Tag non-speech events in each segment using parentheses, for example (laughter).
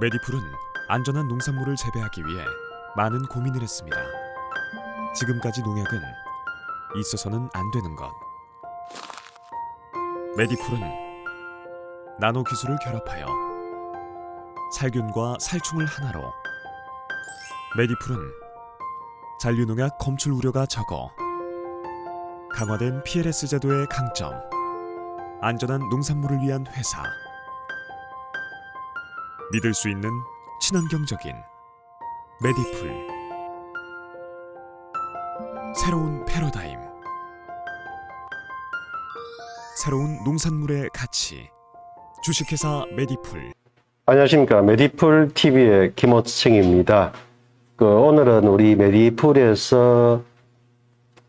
메디풀은 안전한 농산물을 재배하기 위해 많은 고민을 했습니다. 지금까지 농약은 있어서는 안 되는 것. 메디풀은 나노 기술을 결합하여 살균과 살충을 하나로 메디풀은 잔류농약 검출 우려가 적어 강화된 PLS 제도의 강점 안전한 농산물을 위한 회사 믿을 수 있는 친환경적인 메디풀 새로운 패러다임 새로운 농산물의 가치 주식회사 메디풀 안녕하십니까. 메디풀 TV의 김호층입니다. 그 오늘은 우리 메디풀에서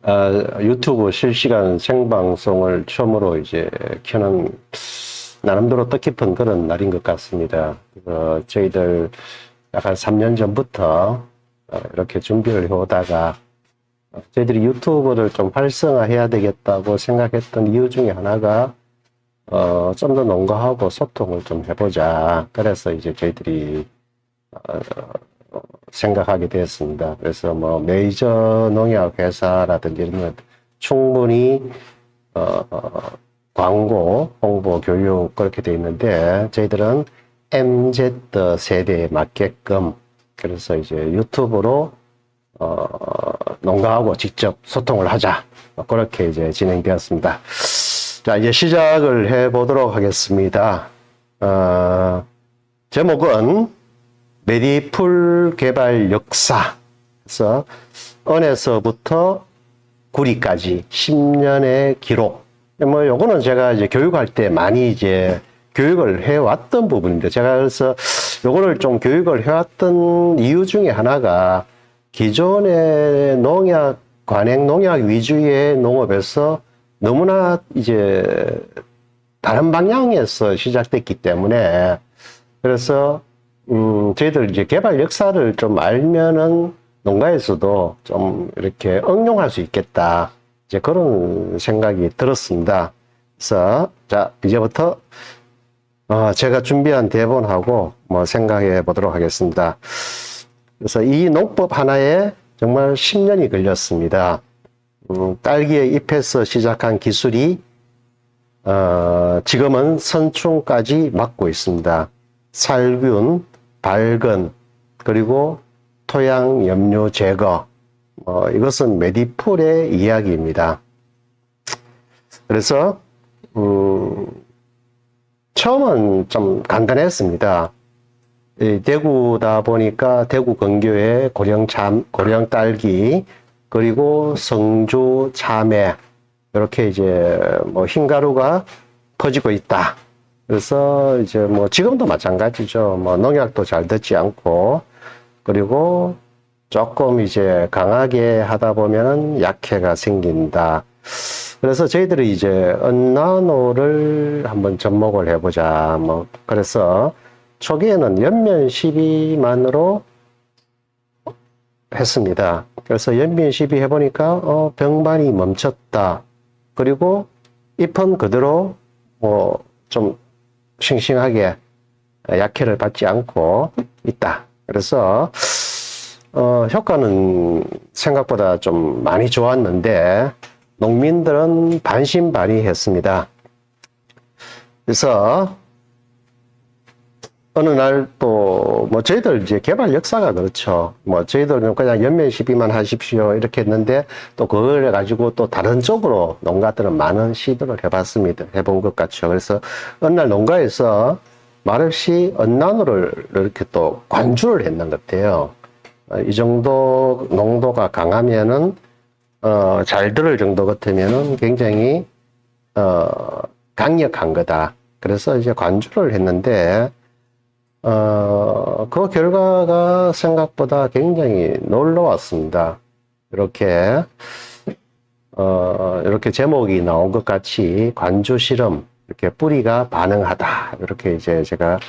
아, 유튜브 실시간 생방송을 처음으로 이제 켜는 나름대로 뜻깊은 그런 날인 것 같습니다. 어, 저희들 약간 3년 전부터 어, 이렇게 준비를 해오다가 어, 저희들이 유튜브를 좀 활성화해야 되겠다고 생각했던 이유 중에 하나가 어, 좀 더 농가하고 소통을 좀 해보자. 그래서 이제 저희들이, 어, 생각하게 되었습니다. 그래서 뭐, 메이저 농약 회사라든지 이런 건 충분히, 어, 어, 광고, 홍보, 교육 그렇게 돼 있는데, 저희들은 MZ 세대에 맞게끔, 그래서 이제 유튜브로, 어, 농가하고 직접 소통을 하자. 그렇게 이제 진행되었습니다. 자, 이제 시작을 해 보도록 하겠습니다. 어, 제목은 메디풀 개발 역사. 그래서 은에서부터 구리까지 10년의 기록. 뭐, 요거는 제가 이제 교육할 때 많이 이제 교육을 해왔던 부분인데, 제가 그래서 요거를 좀 교육을 해왔던 이유 중에 하나가 기존의 농약, 관행 농약 위주의 농업에서 너무나 이제 다른 방향에서 시작됐기 때문에 그래서 음 저희들 이제 개발 역사를 좀 알면은 농가에서도 좀 이렇게 응용할 수 있겠다 이제 그런 생각이 들었습니다. 그래서 자 이제부터 어 제가 준비한 대본하고 뭐 생각해 보도록 하겠습니다. 그래서 이 농법 하나에 정말 10년이 걸렸습니다. 음, 딸기의 잎에서 시작한 기술이 어, 지금은 선충까지 맡고 있습니다. 살균, 발근, 그리고 토양 염료 제거. 어, 이것은 메디풀의 이야기입니다. 그래서 음, 처음은 좀 간단했습니다. 이 대구다 보니까 대구 근교에 고령 참 고령 딸기 그리고 성주 참외 이렇게 이제 뭐 흰가루가 퍼지고 있다. 그래서 이제 뭐 지금도 마찬가지죠. 뭐 농약도 잘 듣지 않고 그리고 조금 이제 강하게 하다 보면은 약해가 생긴다. 그래서 저희들이 이제 은나노를 한번 접목을 해보자. 뭐 그래서 초기에는 연면 12만으로 했습니다. 그래서 연면 시비 해보니까 어, 병반이 멈췄다. 그리고 잎은 그대로 뭐 좀 싱싱하게 약해를 받지 않고 있다. 그래서 어, 효과는 생각보다 좀 많이 좋았는데 농민들은 반신반의했습니다. 그래서 어느 날 또 뭐 저희들 이제 개발 역사가 그렇죠. 뭐 저희들은 그냥 연면 시비만 하십시오 이렇게 했는데 또 그걸 가지고 또 다른 쪽으로 농가들은 많은 시도를 해봤습니다. 해본 것 같죠. 그래서 어느 날 농가에서 말없이 언나노를 이렇게 또 관주를 했는 것 같아요. 어, 이 정도 농도가 강하면은 어, 잘 들을 정도 같으면은 굉장히 어, 강력한 거다. 그래서 이제 관주를 했는데 어, 그 결과가 생각보다 굉장히 놀라웠습니다. 이렇게, 어, 이렇게 제목이 나온 것 같이 관주 실험, 이렇게 뿌리가 반응하다. 이렇게 이제 제가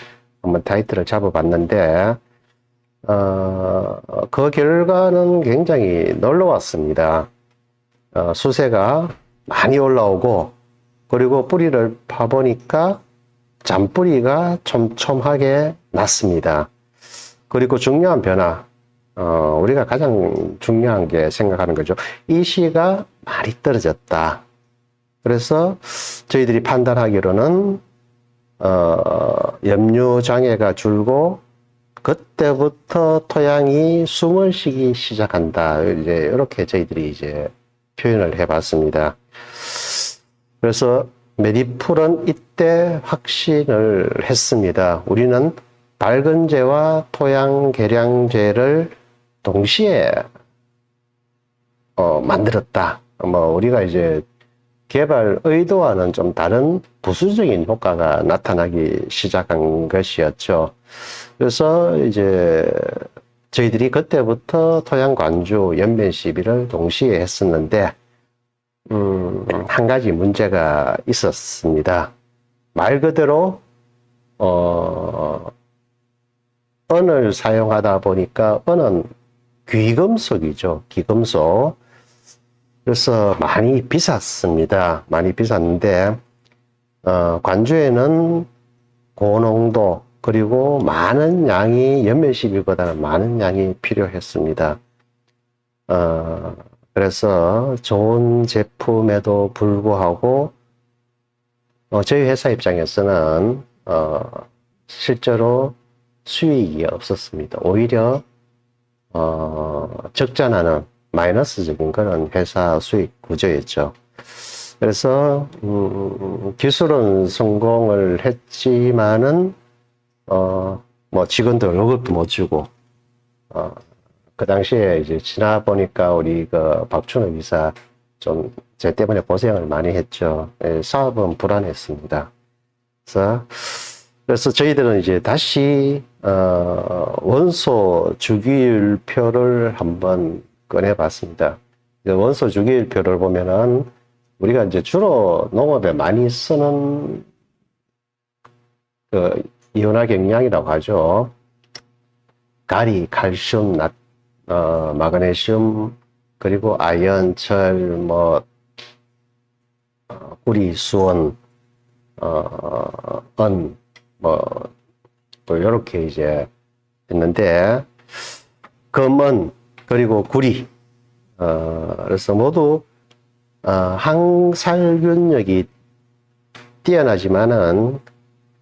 한번 타이틀을 잡아봤는데, 어, 그 결과는 굉장히 놀라웠습니다. 어, 수세가 많이 올라오고, 그리고 뿌리를 파보니까 잔뿌리가 촘촘하게 났습니다. 그리고 중요한 변화, 어, 우리가 가장 중요한 게 생각하는 거죠. 이 씨가 많이 떨어졌다. 그래서 저희들이 판단하기로는 어, 염류 장애가 줄고 그때부터 토양이 숨을 쉬기 시작한다. 이제 이렇게 저희들이 이제 표현을 해봤습니다. 그래서 메디풀은 이때 확신을 했습니다. 우리는 발근제와 토양 개량제를 동시에 어, 만들었다. 뭐 우리가 이제 개발 의도와는 좀 다른 부수적인 효과가 나타나기 시작한 것이었죠. 그래서 이제 저희들이 그때부터 토양 관주 연면 시비를 동시에 했었는데 음, 한 가지 문제가 있었습니다. 말 그대로 어, 은을 사용하다 보니까 은은 귀금속이죠. 귀금속. 그래서 많이 비쌌습니다. 많이 비쌌는데 어, 관주에는 고농도 그리고 많은 양이 연면시비보다는 많은 양이 필요했습니다. 어, 그래서 좋은 제품에도 불구하고 어, 저희 회사 입장에서는 어, 실제로 수익이 없었습니다. 오히려 어, 적자나는 마이너스적인 그런 회사 수익 구조였죠. 그래서 음, 기술은 성공을 했지만은 어, 뭐 직원들 월급도 못 주고 어, 그 당시에 이제 지나 보니까 우리 그 박준호 이사 좀 제 때문에 고생을 많이 했죠. 예, 사업은 불안했습니다. 그래서 그래서 저희들은 이제 다시 어, 원소 주기율표를 한번 꺼내봤습니다. 원소 주기율표를 보면은 우리가 이제 주로 농업에 많이 쓰는 그 이온화 경량이라고 하죠. 가리, 칼슘, 나, 어, 마그네슘, 그리고 아연, 철, 뭐, 어, 구리, 수원, 어, 은, 뭐, 뭐, 요렇게 이제 했는데, 금은, 그리고 구리, 어, 그래서 모두, 어, 항살균력이 뛰어나지만은,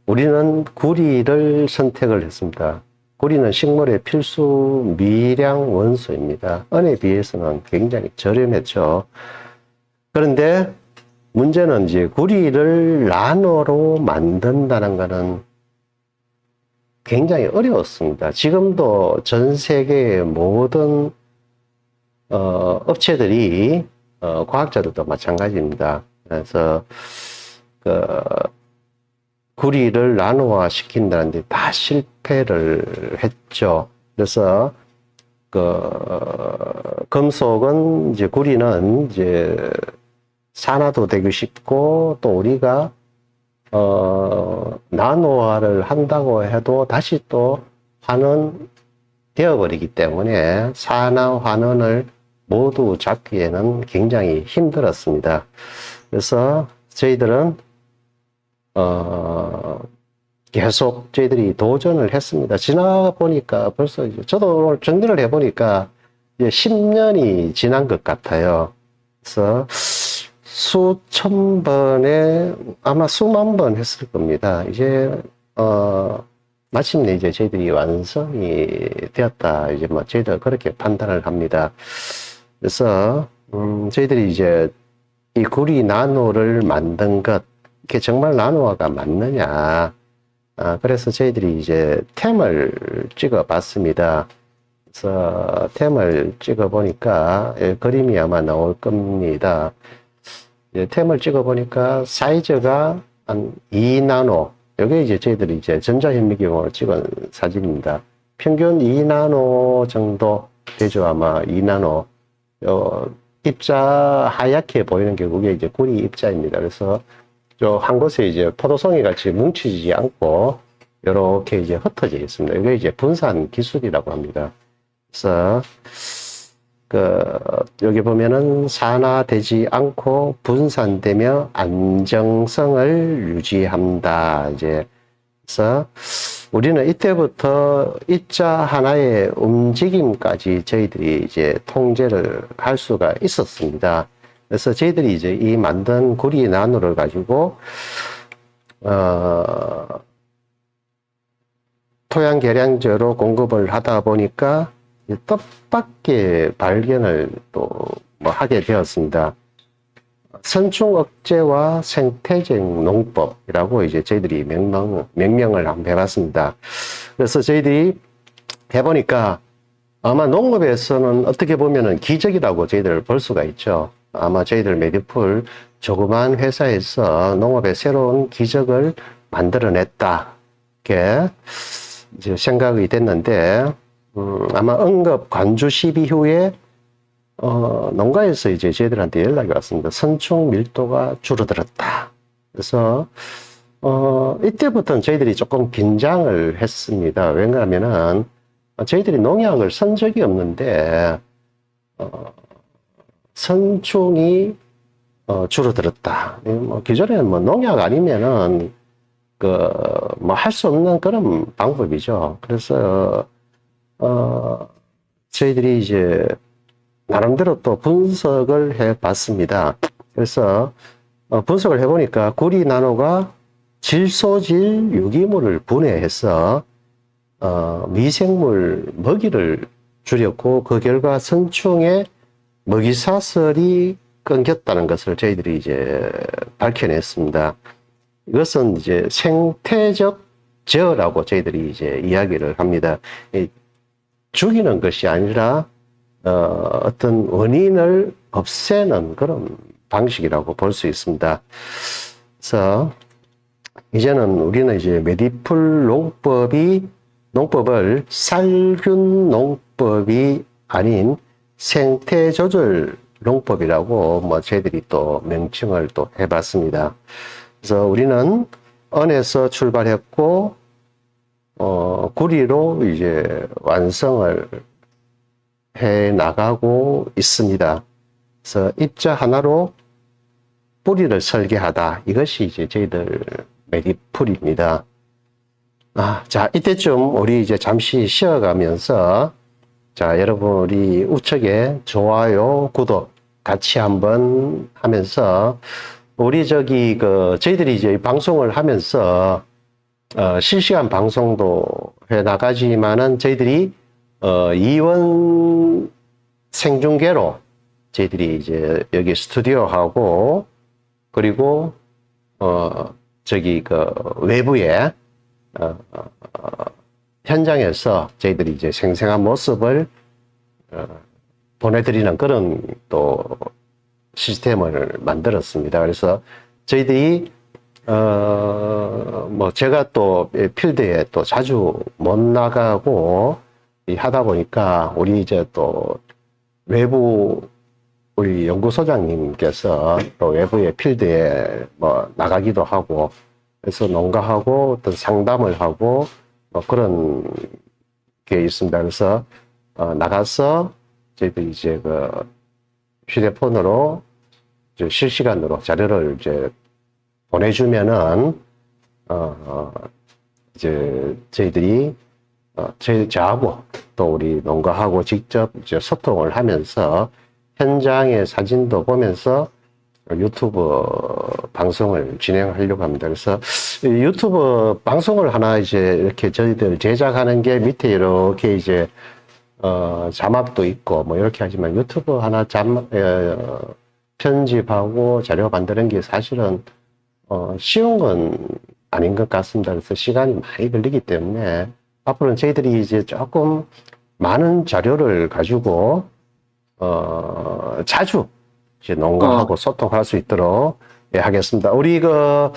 우리는 구리를 선택을 했습니다. 구리는 식물의 필수 미량 원소입니다. 은에 비해서는 굉장히 저렴했죠. 그런데 문제는 이제 구리를 나노로 만든다는 것은 굉장히 어려웠습니다. 지금도 전 세계의 모든 어, 업체들이 어, 과학자들도 마찬가지입니다. 그래서 그 구리를 나노화 시킨다는데 다 실패를 했죠. 그래서 그 금속은 이제 구리는 이제 산화도 되기 쉽고 또 우리가 어 나노화를 한다고 해도 다시 또 환원 되어버리기 때문에 산화 환원을 모두 잡기에는 굉장히 힘들었습니다. 그래서 저희들은 어, 계속 저희들이 도전을 했습니다. 지나 보니까 벌써 이제 저도 오늘 정리를 해보니까 이제 10년이 지난 것 같아요. 그래서 수천 번에 아마 수만 번 했을 겁니다. 이제, 어, 마침내 이제 저희들이 완성이 되었다. 이제 뭐 저희들 그렇게 판단을 합니다. 그래서, 음, 저희들이 이제 이 구리 나노를 만든 것, 이게 정말 나노화가 맞느냐. 아, 그래서 저희들이 이제 템을 찍어 봤습니다. 그래서 템을 찍어 보니까 예, 그림이 아마 나올 겁니다. 예, 템을 찍어 보니까 사이즈가 한 2나노. 이게 이제 저희들이 이제 전자현미경으로 찍은 사진입니다. 평균 2나노 정도 되죠. 아마 2나노. 요 입자 하얗게 보이는 게 그게 이제 구리 입자입니다. 그래서 저한 곳에 이제 포도송이 같이 뭉치지 않고 이렇게 이제 흩어져 있습니다. 이게 이제 분산 기술이라고 합니다. 그래서 그 여기 보면은 산화되지 않고 분산되며 안정성을 유지한다. 이제 그래서 우리는 이때부터 입자 하나의 움직임까지 저희들이 이제 통제를 할 수가 있었습니다. 그래서 저희들이 이제 이 만든 구리 나노를 가지고 어, 토양 계량제로 공급을 하다 보니까 이 뜻밖의 발견을 또 뭐 하게 되었습니다. 선충 억제와 생태적 농법이라고 이제 저희들이 명명, 명명을 한번 해봤습니다. 그래서 저희들이 해보니까 아마 농업에서는 어떻게 보면은 기적이라고 저희들 볼 수가 있죠. 아마 저희들 메디풀 조그만 회사에서 농업의 새로운 기적을 만들어냈다. 이렇게 이제 생각이 됐는데, 음, 아마 응급 관주 시비 후에 어, 농가에서 이제 저희들한테 연락이 왔습니다. 선충 밀도가 줄어들었다. 그래서, 어, 이때부터는 저희들이 조금 긴장을 했습니다. 왜냐하면은, 저희들이 농약을 선 적이 없는데, 어, 선충이, 어, 줄어들었다. 이 뭐, 기존에는 뭐 농약 아니면은, 그, 뭐, 할 수 없는 그런 방법이죠. 그래서, 어, 저희들이 이제, 나름대로 또 분석을 해 봤습니다. 그래서 어, 분석을 해보니까 구리 나노가 질소질 유기물을 분해해서 어, 미생물 먹이를 줄였고 그 결과 선충의 먹이 사슬이 끊겼다는 것을 저희들이 이제 밝혀냈습니다. 이것은 이제 생태적 제어라고 저희들이 이제 이야기를 합니다. 이 죽이는 것이 아니라 어, 어떤 원인을 없애는 그런 방식이라고 볼 수 있습니다. 그래서 이제는 우리는 이제 메디풀 농법이 농법을 살균 농법이 아닌 생태 조절 농법이라고 뭐 저희들이 또 명칭을 또 해봤습니다. 그래서 우리는 언에서 출발했고 어, 구리로 이제 완성을 해 나가고 있습니다. 그래서 입자 하나로 뿌리를 설계하다. 이것이 이제 저희들 메디풀입니다. 아, 자, 이때쯤 우리 이제 잠시 쉬어가면서 자, 여러분 우리 우측에 좋아요, 구독 같이 한번 하면서 우리 저기 그 저희들이 이제 이 방송을 하면서 어, 실시간 방송도 해 나가지만은 저희들이 어, 이원 생중계로 저희들이 이제 여기 스튜디오하고 그리고 어 저기 그 외부에 어, 어, 어, 현장에서 저희들이 이제 생생한 모습을 어, 보내드리는 그런 또 시스템을 만들었습니다. 그래서 저희들이 어 뭐 제가 또 필드에 또 자주 못 나가고 이 하다 보니까 우리 이제 또 외부 우리 연구소장님께서 또 외부의 필드에 뭐 나가기도 하고 그래서 농가하고 어떤 상담을 하고 뭐 그런 게 있습니다. 그래서 어 나가서 저희들이 이제 그 휴대폰으로 이제 실시간으로 자료를 이제 보내주면은 어, 어 이제 저희들이 어, 제, 저하고 또 우리 농가하고 직접 소통을 하면서 현장의 사진도 보면서 유튜브 방송을 진행하려고 합니다. 그래서 이 유튜브 방송을 하나 이제 이렇게 저희들 제작하는 게 밑에 이렇게 이제 어, 자막도 있고 뭐 이렇게 하지만 유튜브 하나 잠, 어, 편집하고 자료 만드는 게 사실은 어, 쉬운 건 아닌 것 같습니다. 그래서 시간이 많이 걸리기 때문에 앞으로는 저희들이 이제 조금 많은 자료를 가지고 어, 자주 이제 농가하고 소통할 수 있도록 예, 하겠습니다. 우리 그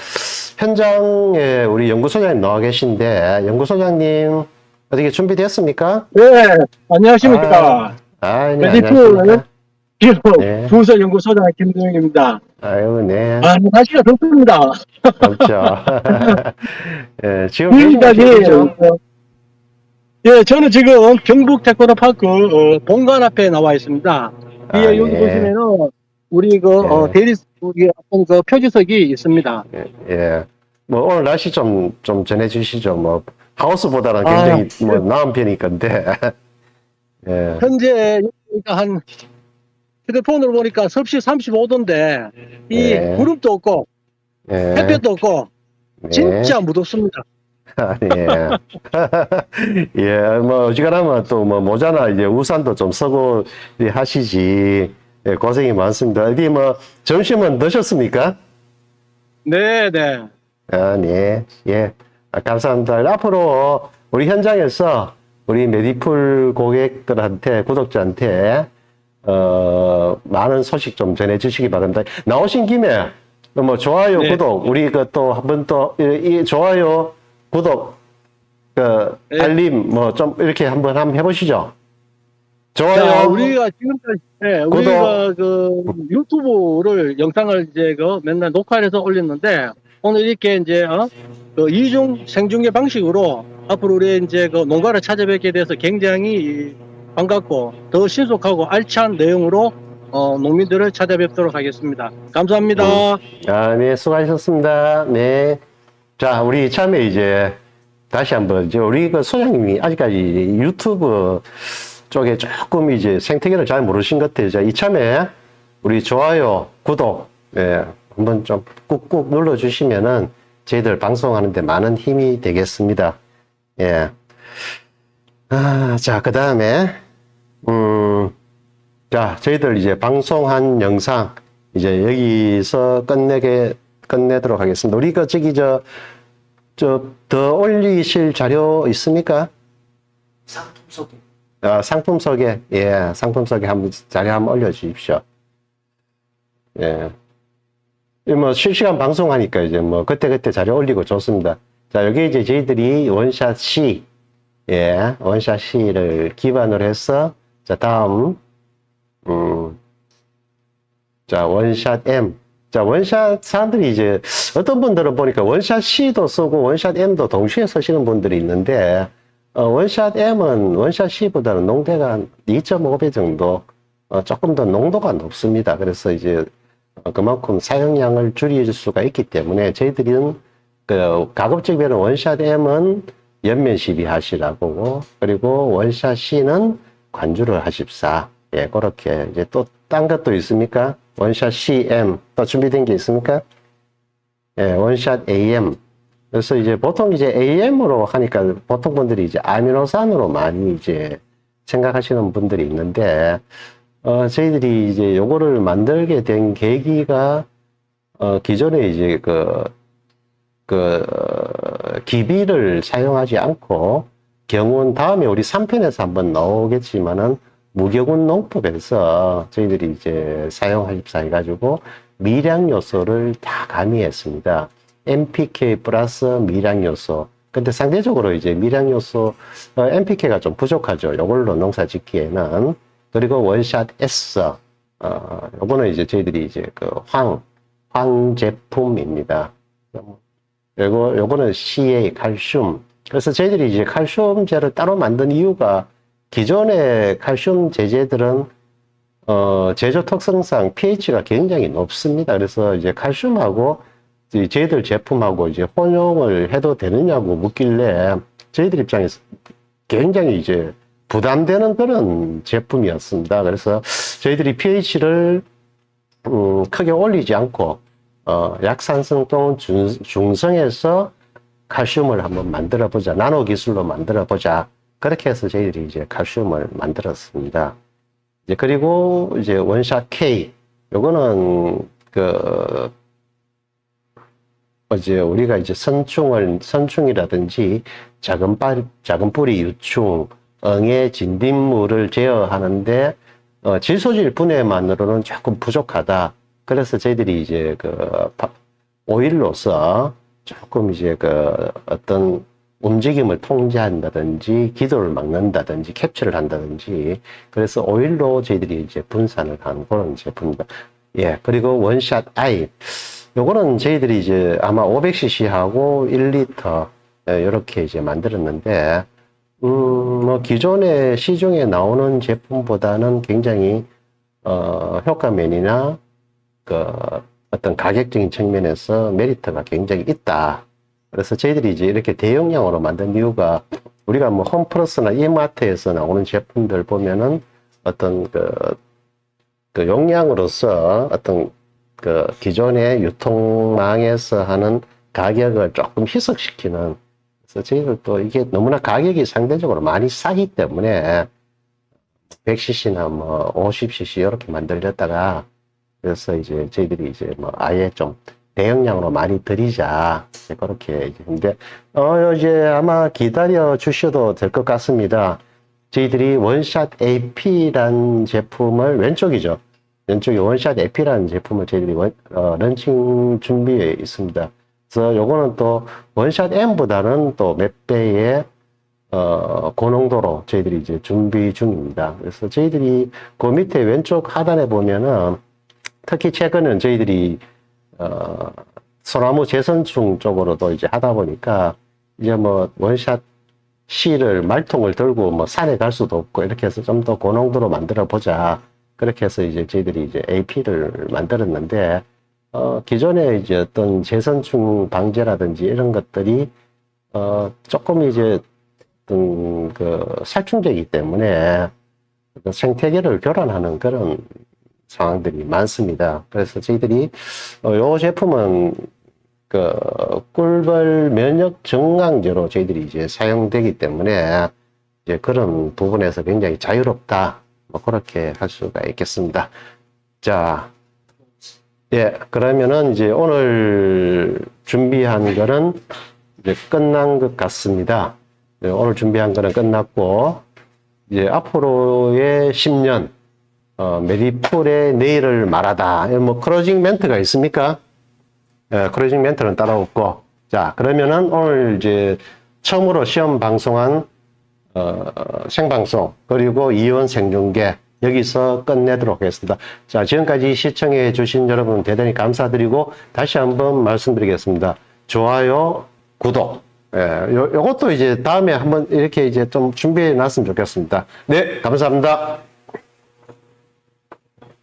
현장에 우리 연구소장님 나와 계신데 연구소장님 어떻게 준비됐습니까? 네, 안녕하십니까. 아, 네, 메디풀 안녕하십니까? 네. 부서 연구소장 김동영입니다. 아유, 네. 아, 날씨가 덥습니다. 덥죠. (laughs) (laughs) 예, 지금 어디죠? 어, 예, 저는 지금 경북 테크노파크 어, 본관 앞에 나와 있습니다. 아, 여기 예. 보시면은 우리 그 어, 예. 대리 우리 어떤 그 표지석이 있습니다. 예. 뭐 오늘 날씨 좀, 좀 전해 주시죠. 뭐 하우스보다는 아, 굉장히 뭐 나은 편일 건데. (laughs) 예. 현재 여기가 한 휴대폰으로 보니까 섭씨 35도인데 이 예. 구름도 없고 예. 햇볕도 없고 예. 진짜 무덥습니다. 예. (laughs) 예, 뭐, 어지간하면 또 뭐 모자나 이제 우산도 좀 쓰고 하시지. 예, 고생이 많습니다. 어디 뭐, 점심은 드셨습니까? 네, 네. 아, 네. 예. 아, 감사합니다. 앞으로 우리 현장에서 우리 메디풀 고객들한테, 구독자한테, 어, 많은 소식 좀 전해주시기 바랍니다. 나오신 김에, 뭐, 좋아요, 네. 구독, 우리 그 또 한 번 또, 이, 이 좋아요, 구독, 그, 네. 알림, 뭐, 좀 이렇게 한번 한번 해보시죠. 좋아요. 자, 우리가 지금까지 네, 우리가 그 유튜브를 영상을 이제 그 맨날 녹화해서 올렸는데 오늘 이렇게 이제 어? 그 이중 생중계 방식으로 앞으로 우리 이제 그 농가를 찾아뵙게 돼서 굉장히 반갑고 더 신속하고 알찬 내용으로 어, 농민들을 찾아뵙도록 하겠습니다. 감사합니다. 아, 네, 수고하셨습니다. 네. 자, 우리 참에 이제 다시 한번, 이제 우리 그 소장님이 아직까지 유튜브 쪽에 조금 이제 생태계를 잘 모르신 것 같아요. 자, 이참에 우리 좋아요, 구독, 네, 한번 좀 꾹꾹 눌러주시면은 저희들 방송하는데 많은 힘이 되겠습니다. 예. 아, 자, 그 다음에, 음, 자, 저희들 이제 방송한 영상 이제 여기서 끝내게 끝내도록 하겠습니다. 우리 그 저기 저 저 더 올리실 자료 있습니까? 상품 소개. 아, 상품 소개 예, 상품 소개 한번 자료 한번 올려주십시오. 예. 이뭐 실시간 방송하니까 이제 뭐 그때 그때 자료 올리고 좋습니다. 자, 여기 이제 저희들이 원샷 C 예, 원샷 C를 기반으로 해서 자 다음 음, 자, 원샷 M. 자, 원샷 사람들이 이제 어떤 분들은 보니까 원샷 C도 쓰고 원샷 M도 동시에 쓰시는 분들이 있는데, 어, 원샷 M은 원샷 C보다는 농대가 한 2.5배 정도, 어, 조금 더 농도가 높습니다. 그래서 이제 어, 그만큼 사용량을 줄일 수가 있기 때문에 저희들은 그 가급적이면 원샷 M은 연면 시비 하시라고 그리고 원샷 C는 관주를 하십사. 예, 그렇게 이제 또 딴 것도 있습니까? 원샷 CM 또 준비된 게 있습니까? 예, 원샷 AM. 그래서 이제 보통 이제 AM으로 하니까 보통 분들이 이제 아미노산으로 많이 이제 생각하시는 분들이 있는데 어, 저희들이 이제 요거를 만들게 된 계기가 어, 기존에 이제 그, 그, 어, 기비를 사용하지 않고 경운 다음에 우리 3편에서 한번 나오겠지만은 무경운 농법에서 저희들이 이제 사용하십사 해가지고 미량 요소를 다 가미했습니다. NPK 플러스 미량 요소. 근데 상대적으로 이제 미량 요소, 어, NPK가 좀 부족하죠. 요걸로 농사 짓기에는. 그리고 원샷 S. 어, 요거는 이제 저희들이 이제 그 황, 황 제품입니다. 그리고 요거는 CA 칼슘. 그래서 저희들이 이제 칼슘제를 따로 만든 이유가 기존의 칼슘 제제들은 어, 제조 특성상 pH가 굉장히 높습니다. 그래서 이제 칼슘하고 이 저희들 제품하고 이제 혼용을 해도 되느냐고 묻길래 저희들 입장에서 굉장히 이제 부담되는 그런 제품이었습니다. 그래서 저희들이 pH를 음, 크게 올리지 않고 어, 약산성 또는 중, 중성에서 칼슘을 한번 만들어 보자. 나노 기술로 만들어 보자. 그렇게 해서 저희들이 이제 칼슘을 만들었습니다. 이제 그리고 이제 원샷 K. 요거는 그 어제 우리가 이제 선충을 선충이라든지 작은 빨 작은 뿌리 유충, 응애 진딧물을 제어하는데 어, 질소질 분해만으로는 조금 부족하다. 그래서 저희들이 이제 그 바- 오일로서 조금 이제 그 어떤 움직임을 통제한다든지 기도를 막는다든지 캡처를 한다든지 그래서 오일로 저희들이 이제 분산을 하는 그런 제품입니다. 예, 그리고 원샷 아이 요거는 저희들이 이제 아마 500cc하고 1리터 이렇게 이제 만들었는데 음, 뭐 기존의 시중에 나오는 제품보다는 굉장히 어, 효과면이나 그 어떤 가격적인 측면에서 메리트가 굉장히 있다. 그래서 저희들이 이제 이렇게 대용량으로 만든 이유가 우리가 뭐 홈플러스나 이마트에서 나오는 제품들 보면은 어떤 그, 그 용량으로서 어떤 그 기존의 유통망에서 하는 가격을 조금 희석시키는 그래서 저희들도 이게 너무나 가격이 상대적으로 많이 싸기 때문에 100cc나 뭐 50cc 이렇게 만들렸다가 그래서 이제 저희들이 이제 뭐 아예 좀 대용량으로 많이 드리자 그렇게 근데 어 이제 아마 기다려 주셔도 될 것 같습니다. 저희들이 원샷 AP란 제품을 왼쪽이죠. 왼쪽에 원샷 AP라는 제품을 저희들이 원, 어, 런칭 준비에 있습니다. 그래서 요거는 또 원샷 M보다는 또 몇 배의 어, 고농도로 저희들이 이제 준비 중입니다. 그래서 저희들이 그 밑에 왼쪽 하단에 보면은 특히 최근은 저희들이 어, 소나무 재선충 쪽으로도 이제 하다 보니까 이제 뭐 원샷 C를 말통을 들고 뭐 산에 갈 수도 없고 이렇게 해서 좀 더 고농도로 만들어 보자. 그렇게 해서 이제 저희들이 이제 AP를 만들었는데 어, 기존에 이제 어떤 재선충 방제라든지 이런 것들이 어, 조금 이제 어떤 그 살충제이기 때문에 그 생태계를 교란하는 그런 상황들이 많습니다. 그래서 저희들이 어, 요 제품은 그 꿀벌 면역 정강제로 저희들이 이제 사용되기 때문에 이제 그런 부분에서 굉장히 자유롭다. 뭐 그렇게 할 수가 있겠습니다. 자, 예, 그러면은 이제 오늘 준비한 거는 이제 끝난 것 같습니다. 네, 오늘 준비한 거는 끝났고, 이제 앞으로의 10년, 어, 메리풀의 내일을 말하다. 뭐, 크로징 멘트가 있습니까? 예, 크로징 멘트는 따로 없고. 자, 그러면은 오늘 이제 처음으로 시험 방송한, 어, 생방송, 그리고 이원 생중계, 여기서 끝내도록 하겠습니다. 자, 지금까지 시청해 주신 여러분 대단히 감사드리고, 다시 한번 말씀드리겠습니다. 좋아요, 구독. 예, 요, 요것도 이제 다음에 한번 이렇게 이제 좀 준비해 놨으면 좋겠습니다. 네, 감사합니다.